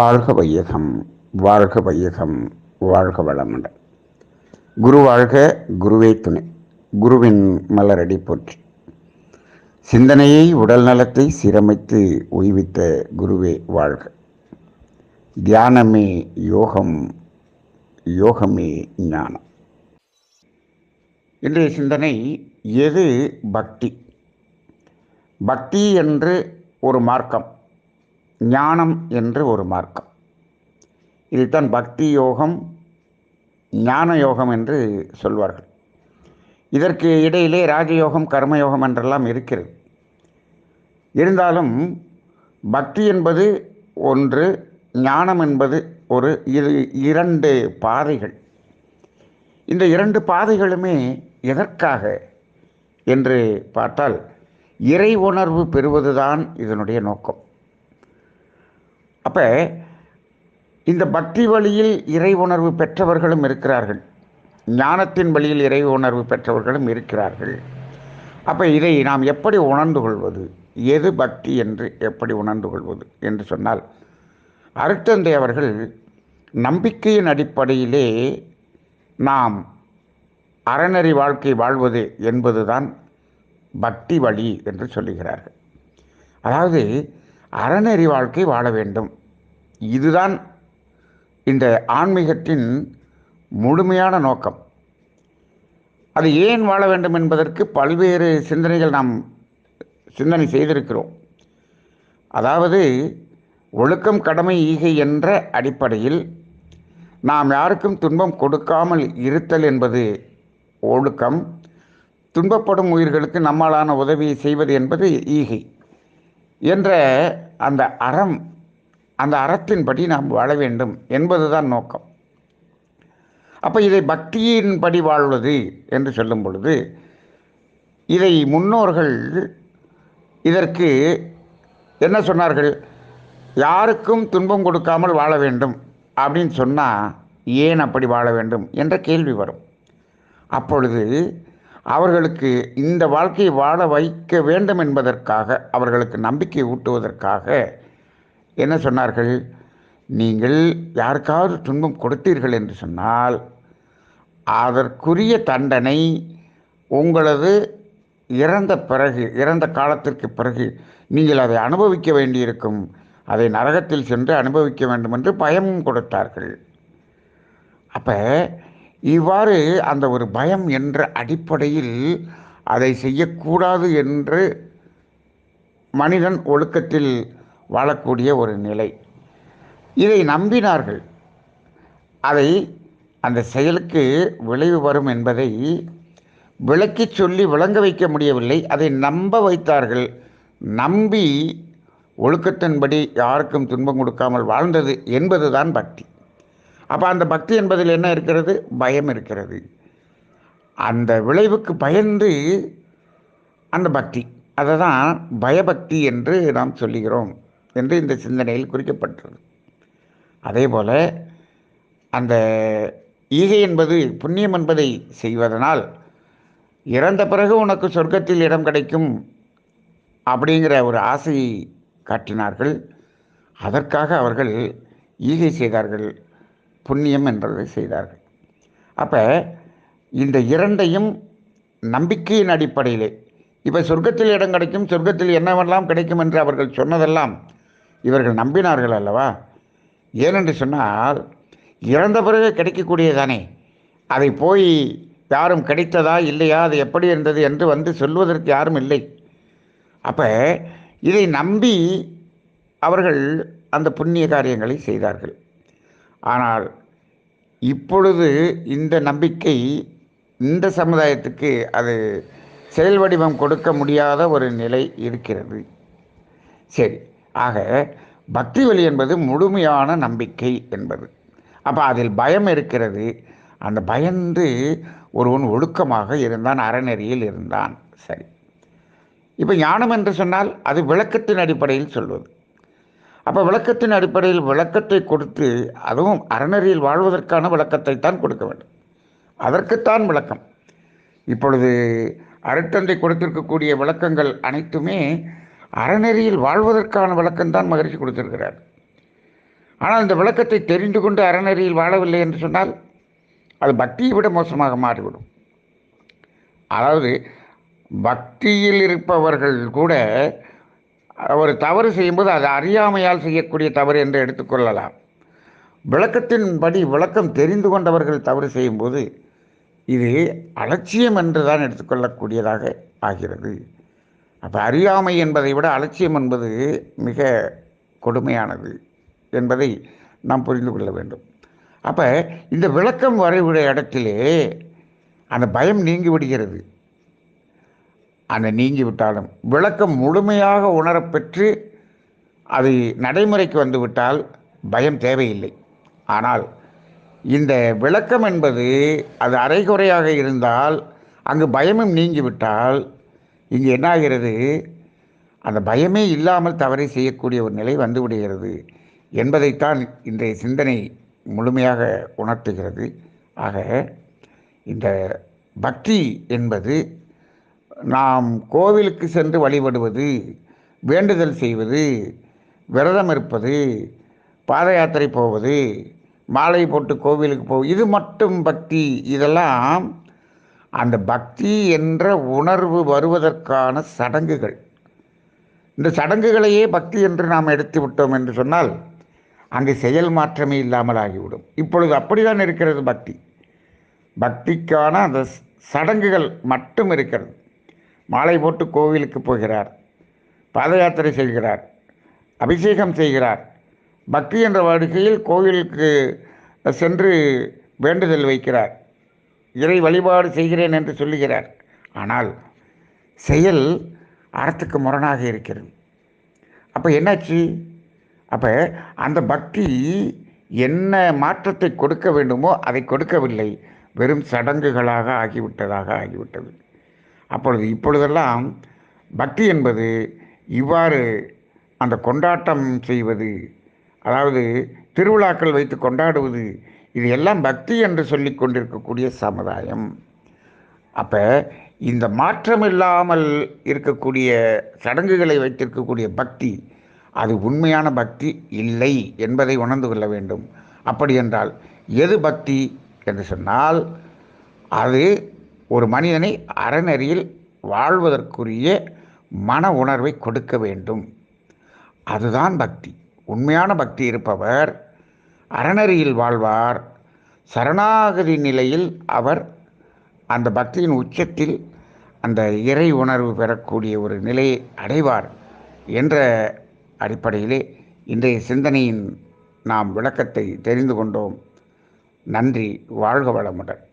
வாழ்க வையகம் வாழ்க வையகம் வாழ்க வளமுடன். குரு வாழ்க குருவே துணை. குருவின் மலரடி போற்றி. சிந்தனையை உடல் நலத்தை சீரமைத்து ஓய்வித்த குருவே வாழ்க. தியானமே யோகம் யோகமே ஞானம். இன்றைய சிந்தனை எது பக்தி? பக்தி என்று ஒரு மார்க்கம். ஞானம் என்று ஒரு மார்க்கம். இதைத்தான் பக்தி யோகம் ஞான யோகம் என்று சொல்வார்கள். இதற்கு இடையிலே ராஜயோகம் கர்மயோகம் என்றெல்லாம் இருக்கிறது. இருந்தாலும் பக்தி என்பது ஒன்று ஞானம் என்பது ஒரு இரு இரண்டு பாதைகள். இந்த இரண்டு பாதைகளுமே எதற்காக என்று பார்த்தால் இறை உணர்வு பெறுவதுதான் இதனுடைய நோக்கம். அப்போ இந்த பக்தி வழியில் இறை உணர்வு பெற்றவர்களும் இருக்கிறார்கள். ஞானத்தின் வழியில் இறை உணர்வு பெற்றவர்களும் இருக்கிறார்கள். அப்போ இதை நாம் எப்படி உணர்ந்து கொள்வது? எது பக்தி என்று எப்படி உணர்ந்து கொள்வது என்று சொன்னால் அருட்தந்தை அவர்கள் நம்பிக்கையின் அடிப்படையிலே நாம் அறநெறி வாழ்க்கை வாழ்வது என்பதுதான் பக்தி வழி என்று சொல்லுகிறார்கள். அதாவது அறநெறி வாழ்க்கை வாழ வேண்டும். இதுதான் இந்த ஆன்மீகத்தின் முழுமையான நோக்கம். அது ஏன் வாழ வேண்டும் என்பதற்கு பல்வேறு சிந்தனைகள் நாம் சிந்தனை செய்திருக்கிறோம். அதாவது ஒழுக்கம் கடமை ஈகை என்ற அடிப்படையில் நாம் யாருக்கும் துன்பம் கொடுக்காமல் இருத்தல் என்பது ஒழுக்கம். துன்பப்படும் உயிர்களுக்கு நம்மாலான உதவியை செய்வது என்பது ஈகை. என்ற அந்த அறம் அந்த அறத்தின்படி நாம் வாழ வேண்டும் என்பதுதான் நோக்கம். அப்போ இதை பக்தியின்படி வாழ்வது என்று சொல்லும் பொழுது இதை முன்னோர்கள் இதற்கு என்ன சொன்னார்கள்? யாருக்கும் துன்பம் கொடுக்காமல் வாழ வேண்டும் அப்படின்னு சொன்னால் ஏன் அப்படி வாழ வேண்டும் என்ற கேள்வி வரும். அப்பொழுது அவர்களுக்கு இந்த வாழ்க்கையை வாழ வைக்க வேண்டும் என்பதற்காக அவர்களுக்கு நம்பிக்கை ஊட்டுவதற்காக என்ன சொன்னார்கள்? நீங்கள் யாருக்காவது துன்பம் கொடுத்தீர்கள் என்று சொன்னால் அதற்குரிய தண்டனை உங்களது இறந்த பிறகு இறந்த காலத்திற்கு பிறகு நீங்கள் அதை அனுபவிக்க வேண்டியிருக்கும். அதை நரகத்தில் சென்று அனுபவிக்க வேண்டும் என்று பயமும் கொடுத்தார்கள். அப்போ இவ்வாறு அந்த ஒரு பயம் என்ற அடிப்படையில் அதை செய்யக்கூடாது என்று மனிதன் ஒழுக்கத்தில் வாழக்கூடிய ஒரு நிலை. இதை நம்பினார்கள். அதை அந்த செயலுக்கு விளைவு வரும் என்பதை விளக்கி சொல்லி விளங்க வைக்க முடியவில்லை. அதை நம்ப வைத்தார்கள். நம்பி ஒழுக்கத்தின்படி யாருக்கும் துன்பம் கொடுக்காமல் வாழ்ந்தது என்பதுதான் பக்தி. அப்போ அந்த பக்தி என்பதில் என்ன இருக்கிறது? பயம் இருக்கிறது. அந்த விளைவுக்கு பயந்து அந்த பக்தி. அதை தான் பயபக்தி என்று நாம் சொல்லுகிறோம் என்று இந்த சிந்தனையில் குறிக்கப்பட்டது அதே போல் அந்த ஈகை என்பது புண்ணியம் என்பதை செய்வதனால் இறந்த பிறகு உனக்கு சொர்க்கத்தில் இடம் கிடைக்கும் அப்படிங்கிற ஒரு ஆசையை காட்டினார்கள். அதற்காக அவர்கள் ஈகை செய்தார்கள். புண்ணியம் என்பதை செய்தார்கள். அப்போ இந்த இரண்டையும் நம்பிக்கையின் அடிப்படையிலே இப்போ சொர்க்கத்தில் இடம் கிடைக்கும் சொர்க்கத்தில் என்னவெல்லாம் கிடைக்கும் என்று அவர்கள் சொன்னதெல்லாம் இவர்கள் நம்பினார்கள் அல்லவா? ஏனென்று சொன்னால் இறந்த பிறகு கிடைக்கக்கூடியதானே? அதை போய் யாரும் கிடைத்ததா இல்லையா? அது எப்படி இருந்தது என்று வந்து சொல்வதற்கு யாரும் இல்லை. அப்போ இதை நம்பி அவர்கள் அந்த புண்ணிய காரியங்களை செய்தார்கள். ஆனால் இப்பொழுது இந்த நம்பிக்கை இந்த சமுதாயத்துக்கு அது செயல் வடிவம் கொடுக்க முடியாத ஒரு நிலை இருக்கிறது. சரி ஆக பக்தி வழி என்பது முழுமையான நம்பிக்கை என்பது. அப்போ அதில் பயம் இருக்கிறது. அந்த பயந்து ஒருவன் ஒழுக்கமாக இருந்தான் அறநெறியில் இருந்தான். சரி. இப்போ ஞானம் என்று சொன்னால் அது விளக்கத்தின் அடிப்படையில் சொல்வது. அப்போ விளக்கத்தின் அடிப்படையில் விளக்கத்தை கொடுத்து அதுவும் அறநெறியில் வாழ்வதற்கான விளக்கத்தை தான் கொடுக்க வேண்டும். அதற்குத்தான் விளக்கம். இப்பொழுது அருட்தந்தை கொடுத்திருக்கக்கூடிய விளக்கங்கள் அனைத்துமே அறநெறியில் வாழ்வதற்கான விளக்கம்தான் மகிழ்ச்சி கொடுத்திருக்கிறார். ஆனால் இந்த விளக்கத்தை தெரிந்து கொண்டு அறநெறியில் வாழவில்லை என்று சொன்னால் அது பக்தியை விட மோசமாக மாறிவிடும். அதாவது பக்தியில் இருப்பவர்கள் கூட ஒரு தவறு செய்யும்போது அது அறியாமையால் செய்யக்கூடிய தவறு என்று எடுத்துக்கொள்ளலாம் விளக்கத்தின்படி விளக்கம் தெரிந்து கொண்டவர்கள் தவறு செய்யும்போது இது அலட்சியம் என்று தான் எடுத்துக்கொள்ளக்கூடியதாக ஆகிறது. அப்போ அறியாமை என்பதை விட அலட்சியம் என்பது மிக கொடுமையானது என்பதை நாம் புரிந்து கொள்ள வேண்டும். அப்போ இந்த விளக்கம் வரைவுடைய இடத்திலே அந்த பயம் நீங்கி விடுகிறது. அந்த நீங்கிவிட்டாலும் விளக்கம் முழுமையாக உணரப்பெற்று அது நடைமுறைக்கு வந்துவிட்டால் பயம் தேவையில்லை. ஆனால் இந்த விளக்கம் என்பது அது அரைகுறையாக இருந்தால் அங்கு பயமும் நீங்கிவிட்டால் இங்கு என்னாகிறது அந்த பயமே இல்லாமல் தவறை செய்யக்கூடிய ஒரு நிலை வந்துவிடுகிறது என்பதைத்தான் இன்றைய சிந்தனை முழுமையாக உணர்த்துகிறது. ஆக இந்த பக்தி என்பது நாம் கோவிலுக்கு சென்று வழிபடுவது வேண்டுதல் செய்வது விரதம் இருப்பது பாத யாத்திரை போவது மாலை போட்டு கோவிலுக்கு போவது இது மட்டும் பக்தி. இதெல்லாம் அந்த பக்தி என்ற உணர்வு வருவதற்கான சடங்குகள். இந்த சடங்குகளையே பக்தி என்று நாம் எடுத்து விட்டோம் என்று சொன்னால் அங்கு செயல் மாற்றமே இல்லாமல் ஆகிவிடும். இப்பொழுது அப்படிதான் இருக்கிறது பக்தி. பக்திக்கான அந்த சடங்குகள் மட்டும் இருக்கிறது. மாலை போட்டு கோவிலுக்கு போகிறார் பாத யாத்திரை செய்கிறார் அபிஷேகம் செய்கிறார். பக்தி என்ற வாடிக்கையில் கோவிலுக்கு சென்று வேண்டுதல் வைக்கிறார். இறை வழிபாடு செய்கிறேன் என்று சொல்லுகிறார். ஆனால் செயல் அறத்துக்கு முரணாக இருக்கிறது. அப்போ என்னாச்சு? அப்போ அந்த பக்தி என்ன மாற்றத்தை கொடுக்க வேண்டுமோ அதை கொடுக்கவில்லை. வெறும் சடங்குகளாக ஆகிவிட்டதாக ஆகிவிட்டது. அப்பொழுது இப்பொழுதெல்லாம் பக்தி என்பது இவ்வாறு அந்த கொண்டாட்டம் செய்வது அதாவது திருவிழாக்கள் வைத்து கொண்டாடுவது இது எல்லாம் பக்தி என்று சொல்லி கொண்டிருக்கக்கூடிய சமுதாயம். அப்போ இந்த மாற்றம் இல்லாமல் இருக்கக்கூடிய சடங்குகளை வைத்திருக்கக்கூடிய பக்தி அது உண்மையான பக்தி இல்லை என்பதை உணர்ந்து கொள்ள வேண்டும். அப்படி என்றால் எது பக்தி என்று சொன்னால் அது ஒரு மனிதனை அறநெறியில் வாழ்வதற்குரிய மன உணர்வை கொடுக்க வேண்டும். அதுதான் பக்தி. உண்மையான பக்தி இருப்பவர் அறநெறியில் வாழ்வார். சரணாகதி நிலையில் அவர் அந்த பக்தியின் உச்சத்தில் அந்த இறை உணர்வு பெறக்கூடிய ஒரு நிலையை அடைவார் என்ற அடிப்படையிலே இன்றைய சிந்தனையின் நாம் விளக்கத்தை தெரிந்து கொண்டோம். நன்றி. வாழ்க வளமுடன்.